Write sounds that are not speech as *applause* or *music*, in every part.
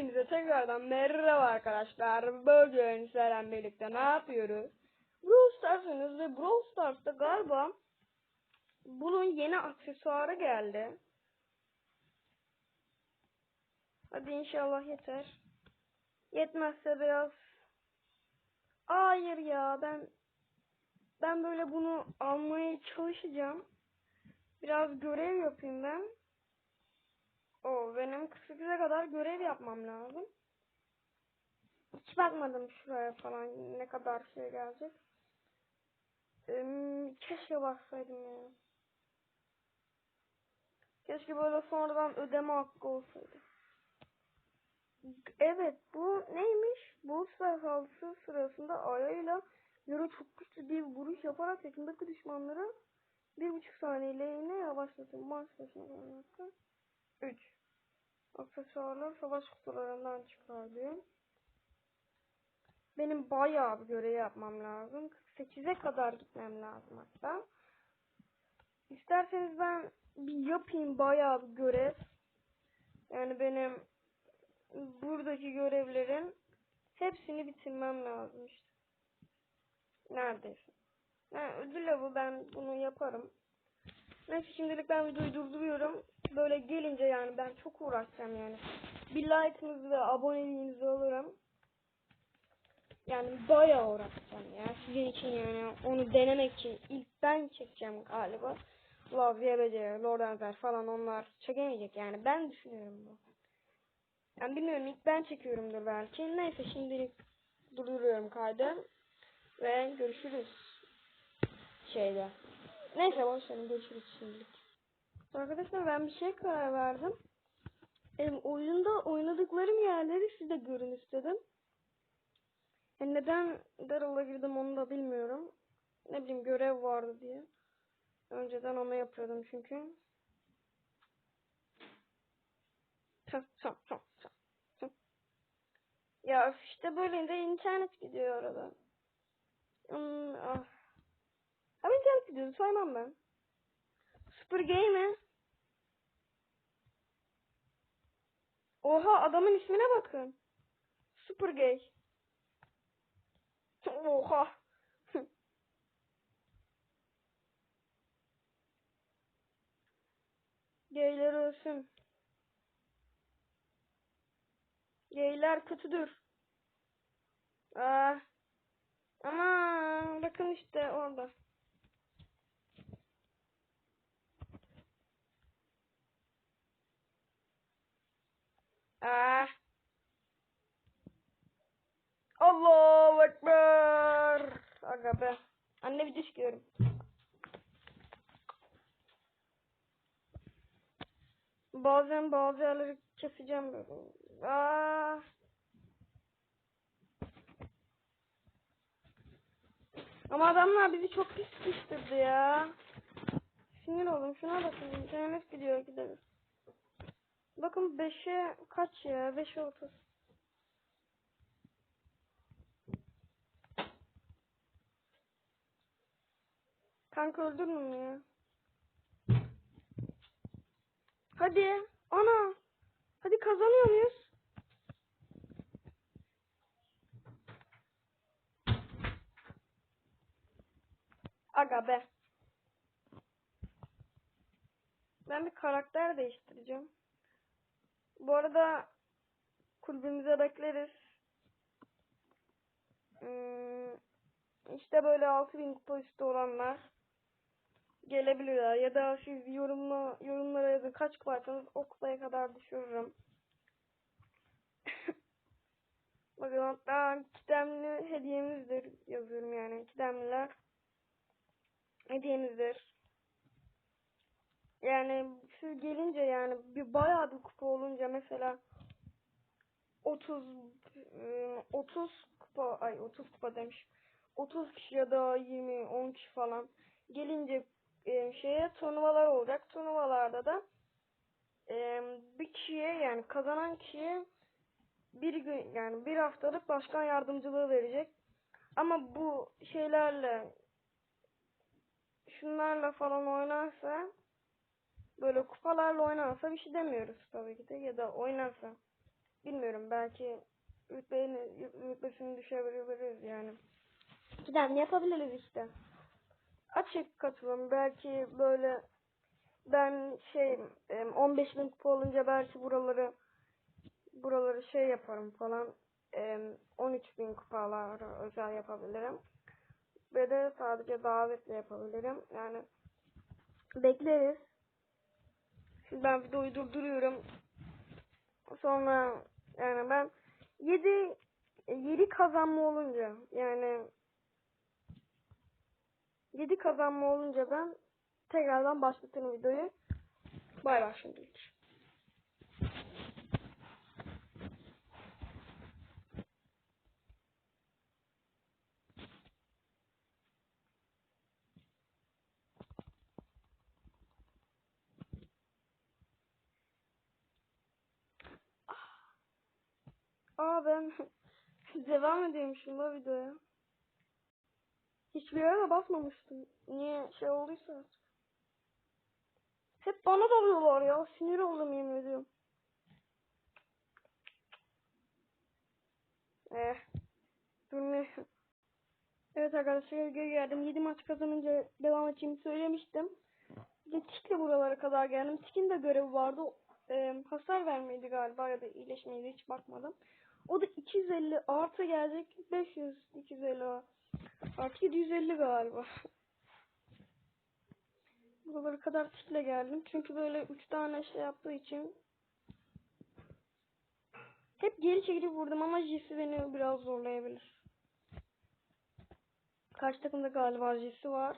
Hepinize tekrardan merhaba arkadaşlar. Bugün Seren birlikte ne yapıyoruz? Brawl Stars'ınız ve Brawl Stars'ta galiba bunun yeni aksesuarı geldi. Hadi inşallah yeter. Yetmezse biraz Hayır ya ben ben böyle bunu almaya çalışacağım. Biraz görev yapayım ben. O benim 48'e kadar görev yapmam lazım. Hiç bakmadım şuraya falan ne kadar şey gelecek. Ee, keşke baksaydım ya. Keşke böyle sonradan ödeme hakkı olsaydı. Evet bu neymiş? Bu saldırısı sırasında ayağıyla yere çok güçlü bir vuruş yaparak yakındaki düşmanları bir buçuk saniyeliğine yavaşlatın. Maç başına. 3. Aksesuarlar savaş kutularından çıkar diyor. Benim bayağı bir görev yapmam lazım. 48'e kadar gitmem lazım hatta. İsterseniz ben bir yapayım bayağı bir görev. Yani benim buradaki görevlerin hepsini bitirmem lazım işte. Neredeyse. Yani ödül avı ben bunu yaparım. Neyse şimdilik ben videoyu durduruyorum. Böyle gelince yani ben çok uğraşacağım yani. Bir like'ınızı ve aboneliğinizi alırım. Yani bayağı uğraşacağım ya. Sizin için yani onu denemek için ilk ben çekeceğim galiba. Love, YBC, Lord Enzer falan onlar çekemeyecek yani. Ben düşünüyorum bu. Yani bilmiyorum ilk ben çekiyorumdur belki. Neyse şimdilik durduruyorum kaydı. Ve görüşürüz. Şeyde. Neyse boşverin görüşürüz şimdilik. Arkadaşlar ben bir şey karar verdim. Benim oyunda oynadıklarım yerleri size görün istedim. Yani neden Daryl'a girdim onu da bilmiyorum. Ne bileyim görev vardı diye. Önceden onu yapıyordum çünkü. Ya işte böyle de internet gidiyor arada. Hmm, ah. Gidiyordu saymam ben. Super Game Oha adamın ismine bakın. Super Gay. Oha. *laughs* Gayler ölsün. Gayler kötüdür. Aa. Ama bakın işte orada. Ah. Allahu Ekber. Aga be. Anne bir düşüyorum. Bazen bazı yerleri keseceğim. Aa. Ama adamlar bizi çok pis sıkıştırdı ya. Sinir oldum. Şuna bakın. İnternet gidiyor gidelim. Bakın 5'e kaç ya? 5'e 30. Kanka öldürme ya. Hadi. Ana. Hadi kazanıyor muyuz? Aga be. Ben bir karakter değiştireceğim. Bu arada kulübümüze bekleriz. Hmm, işte böyle 6000 kupa üstü olanlar gelebilirler. Ya da siz yorumla, yorumlara yazın kaç kupaysanız o kupaya kadar düşürürüm. *laughs* Bakın hatta kitemli hediyemizdir yazıyorum yani. Kitemliler hediyemizdir. Yani siz gelince yani bir bayağı bir kupa olunca mesela 30 30 kupa ay 30 kupa demiş. 30 kişi ya da 20 10 kişi falan gelince e, şeye turnuvalar olacak. Turnuvalarda da e, bir kişiye yani kazanan kişiye bir gün yani bir haftalık başkan yardımcılığı verecek. Ama bu şeylerle şunlarla falan oynarsa böyle kupalarla oynarsa bir şey demiyoruz tabii ki de ya da oynarsa bilmiyorum belki rütbesini düşürebiliriz yani. Giden yapabiliriz işte. Açık katılım belki böyle ben şey em, 15 bin kupa olunca belki buraları buraları şey yaparım falan em, 13 bin kupalar özel yapabilirim. Ve de sadece davetle yapabilirim. Yani bekleriz. Şimdi ben videoyu durduruyorum. Sonra yani ben 7 7 kazanma olunca yani 7 kazanma olunca ben tekrardan başlatırım videoyu. Bay bay şimdilik. Aa ben *laughs* devam ediyormuşum bu videoya. Hiçbir yere basmamıştım. Niye şey olduysa artık. Hep bana dalıyorlar ya. Sinir oldum yemin ediyorum. Eh. Durmuyor. Evet arkadaşlar geri geldim. 7 maç kazanınca devam edeceğimi söylemiştim. De tikle buralara kadar geldim. Tikin de görevi vardı. Ee, hasar vermeydi galiba ya da iyileşmeydi hiç bakmadım. O da 250 artı gelecek. 500 250 artı 750 galiba. Buralara kadar tikle geldim. Çünkü böyle 3 tane şey yaptığı için hep geri çekilip vurdum ama Jesse beni biraz zorlayabilir. Kaç takımda galiba Jesse var.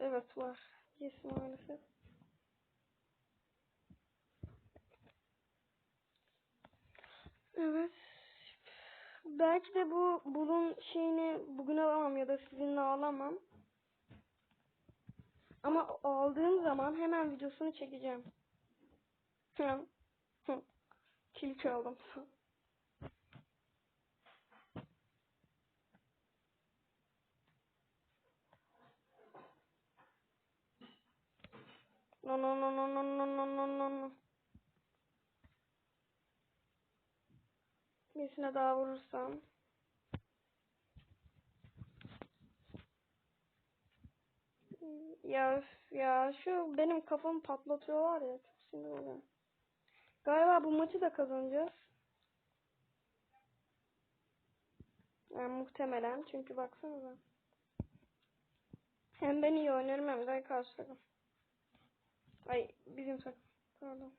Evet var. Jesse maalesef. Evet. Belki de bu bunun şeyini bugün alamam ya da sizinle alamam. Ama aldığım zaman hemen videosunu çekeceğim. Kil çaldım. No no no no no no no no no Birisine daha vurursam. Ya ya şu benim kafamı patlatıyorlar ya çok sinir oluyorum. Galiba bu maçı da kazanacağız. Yani muhtemelen çünkü baksanıza. Hem ben iyi oynarım hem de karşı takım. Ay bizim takım. Pardon.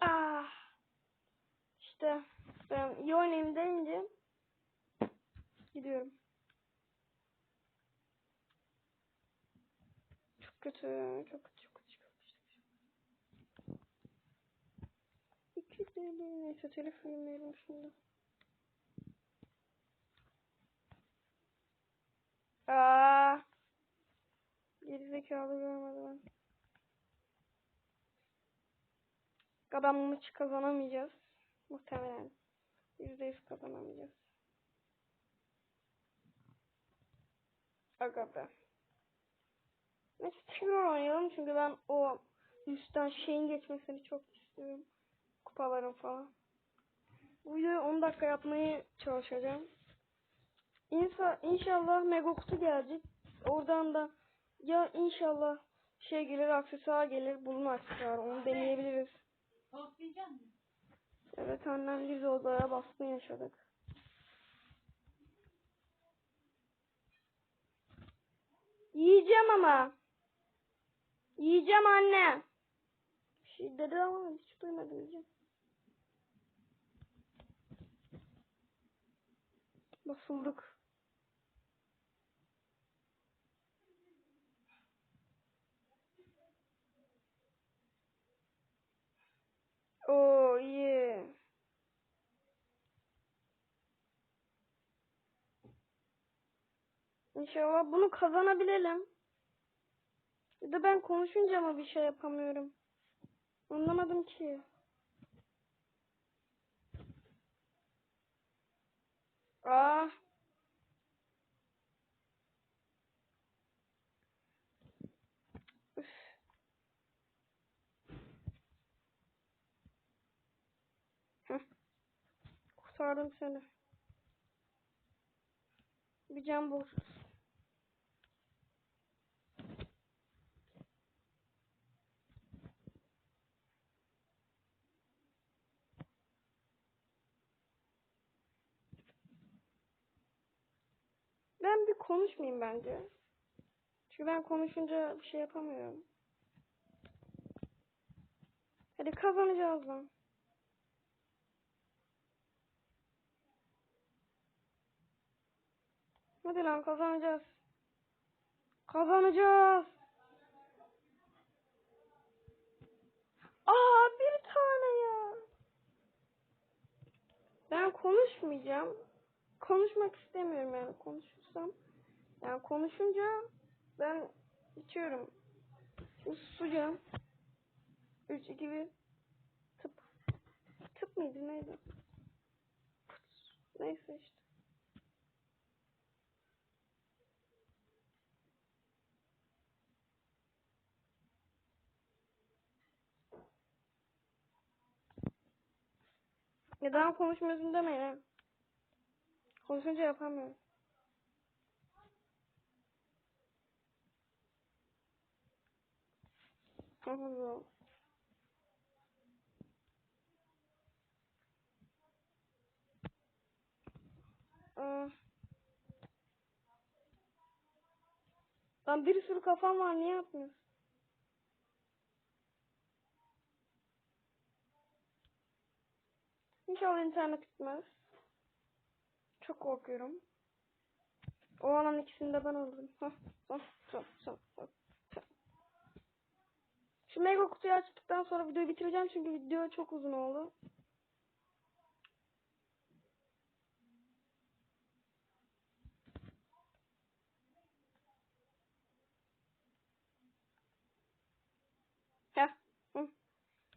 Ah. İşte ben iyi oynayayım deyince gidiyorum. Çok kötü, çok kötü, çok kötü, çok kötü. İki deli, neyse telef yemeyelim şimdi. Aa, gerizekalı görmedi ben. Adam maçı kazanamayacağız. Muhtemelen. Yüzde yüz kazanamayacağız. Aga be. Neyse tekrar oynayalım çünkü ben o üstten şeyin geçmesini çok istiyorum. Kupaların falan. Bu videoyu 10 dakika yapmayı çalışacağım. İnsa, inşallah mega gelecek. Oradan da ya inşallah şey gelir aksesuar gelir bulma aksesuarı onu deneyebiliriz. Tostlayacak mısın? Evet annem biz odaya baskın yaşadık. Yiyeceğim ama. Yiyeceğim anne. Bir şey dedi ama hiç duymadım yiyeceğim. Basıldık. Oo iyi. İnşallah bunu kazanabilelim. Ya da ben konuşunca mı bir şey yapamıyorum? Anlamadım ki. Aa. Üf. Kurtardım seni. Bir can bul. Ben bir konuşmayayım bence. Çünkü ben konuşunca bir şey yapamıyorum. Hadi kazanacağız lan. Hadi lan kazanacağız. Kazanacağız. Aa bir tane ya. Ben konuşmayacağım. Konuşmak istemiyorum yani konuşursam. Yani konuşunca ben içiyorum. Şimdi susacağım. 3, 2, 1. Tıp. Tıp mıydı neydi? Neyse işte. Neden konuşmuyorsun demeyin ha. Konuşunca yapamıyorum. Allah. Aa. Lan bir sürü kafam var niye yapmıyorsun? İnşallah internet gitmez. Çok korkuyorum. O alan ikisini de ben alırım. Şu mega kutuyu açtıktan sonra videoyu bitireceğim çünkü video çok uzun oldu. Heh.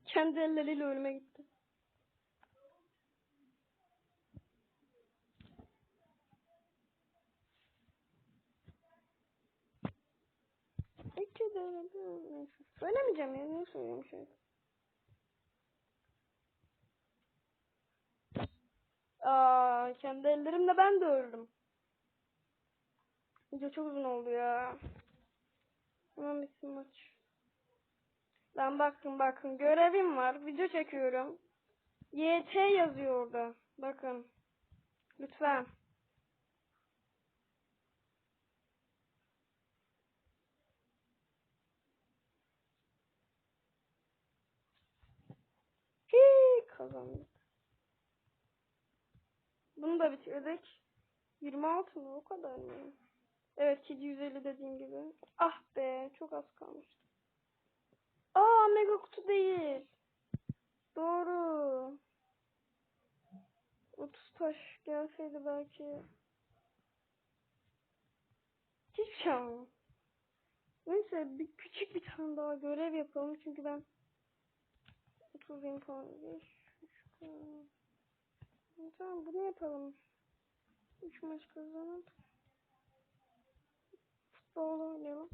Kendi elleriyle ölüme gitti. İki de. Söylemeyeceğim ya. Niye söylüyorum şey? Aa, kendi ellerimle ben de öldüm. Video çok uzun oldu ya. Hemen bitsin maç. Lan bakın bakın görevim var. Video çekiyorum. YT yazıyor orada. Bakın. Lütfen. Kazandık. Bunu da bitirdik. 26 mı? O kadar mı? Evet 750 dediğim gibi. Ah be çok az kalmıştı. Aa mega kutu değil. Doğru. 30 taş gelseydi belki. Hiçbir şey. Neyse bir küçük bir tane daha görev yapalım çünkü ben 30 bin puan Tamam bunu yapalım. 3 maç kazanıp futbol oynayalım.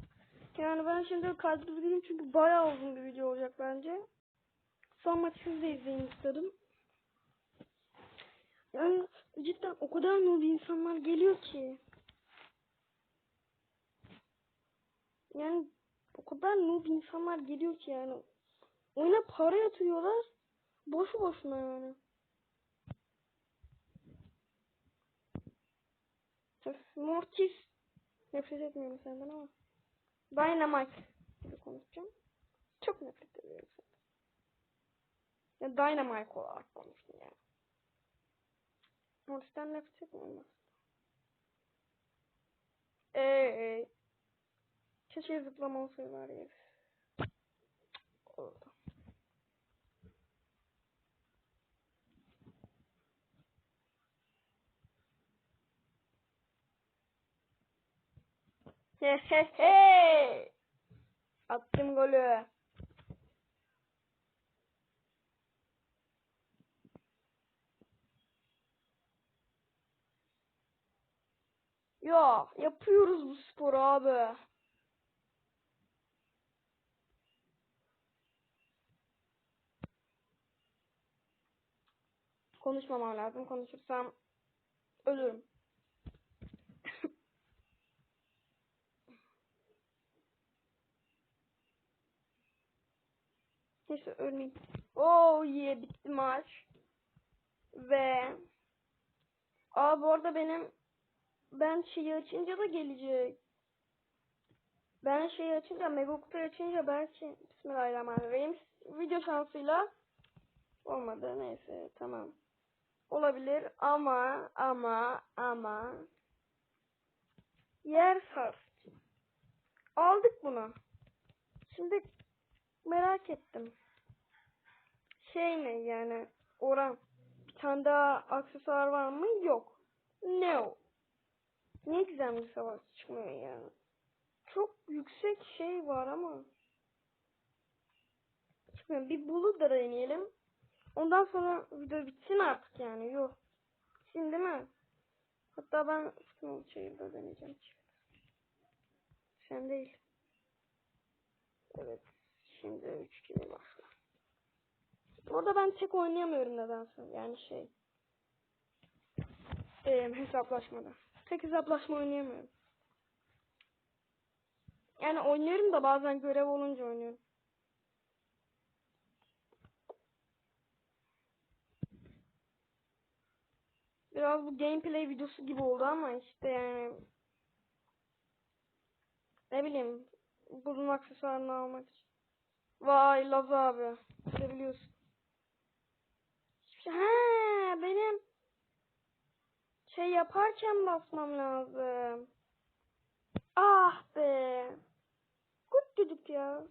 Yani ben şimdi kadro gideyim çünkü bayağı uzun bir video olacak bence. Son maçı siz de izleyin istedim. Yani cidden o kadar noob insanlar geliyor ki. Yani o kadar noob insanlar geliyor ki yani. Oyuna para yatırıyorlar. Boşu boşuna yani. Mortis. Nefret etmiyorum senden ama. Dynamite gibi konuşacağım. Çok nefret ediyorum senden. Ya Dynamite olarak konuştum yani. Mortis'ten nefret etmiyorum aslında. Eee. Keşke zıplama olsaydı var ya. Oldu. He. *laughs* Attım golü. Ya yapıyoruz bu sporu abi. Konuşmamam lazım. Konuşursam ölürüm. Neyse ölmeyeyim. Oh yeah bitti maç. Ve Aa bu arada benim ben şeyi açınca da gelecek. Ben şeyi açınca Megok'ta açınca belki Bismillahirrahmanirrahim video şansıyla olmadı neyse tamam. Olabilir ama ama ama yer sarf. Aldık bunu. Şimdi merak ettim. Şey ne yani oran. Bir tane daha aksesuar var mı? Yok. No. Ne güzel bir savaş çıkmıyor yani. Çok yüksek şey var ama. Çıkmıyor. Bir Bulut'lara deneyelim. Ondan sonra video bitsin artık yani. Yok. Şimdi mi? Hatta ben futbol şeyi de deneyeceğim. Sen değil. Evet. Şimdi 3 kere başla. Orada ben tek oynayamıyorum nedense. Yani şey. Ee, hesaplaşmada. Tek hesaplaşma oynayamıyorum. Yani oynuyorum da bazen görev olunca oynuyorum. Biraz bu gameplay videosu gibi oldu ama işte yani ne bileyim bunun aksesuarını almak için. Vay Laz abi. Hiçbir şey. Ha benim şey yaparken basmam lazım. Ah be. Kurt dedik ya.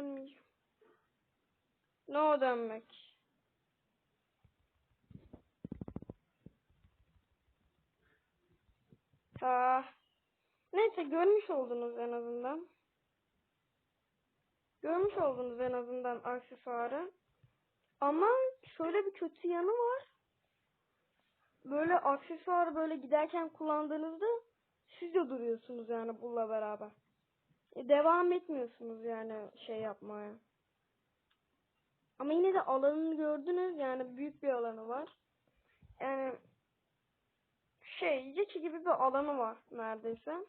Dönmeyeceğim. No dönmek. Ah. Neyse görmüş oldunuz en azından. Görmüş oldunuz en azından aksesuarı. Ama şöyle bir kötü yanı var. Böyle aksesuar böyle giderken kullandığınızda siz de duruyorsunuz yani bununla beraber. E, devam etmiyorsunuz yani şey yapmaya. Ama yine de alanını gördünüz yani büyük bir alanı var. Yani şey Yeki gibi bir alanı var neredeyse.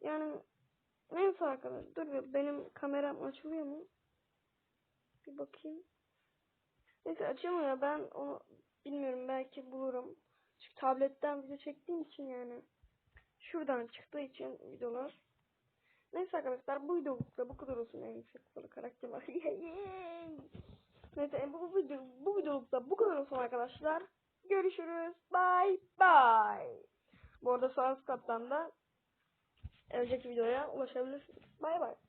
Yani neyse arkadaşlar dur bir benim kameram açılıyor mu? Bir bakayım. Neyse açılmıyor ben onu bilmiyorum belki bulurum. Çünkü tabletten video çektiğim için yani şuradan çıktığı için videolar. Neyse arkadaşlar bu videolukta bu kadar olsun en yüksek kupalı karakter var. *laughs* Neyse bu video bu videolukta bu kadar olsun arkadaşlar. Görüşürüz. Bye bye. Bu arada sağ kattan da önceki videoya ulaşabilirsiniz. Bye bye.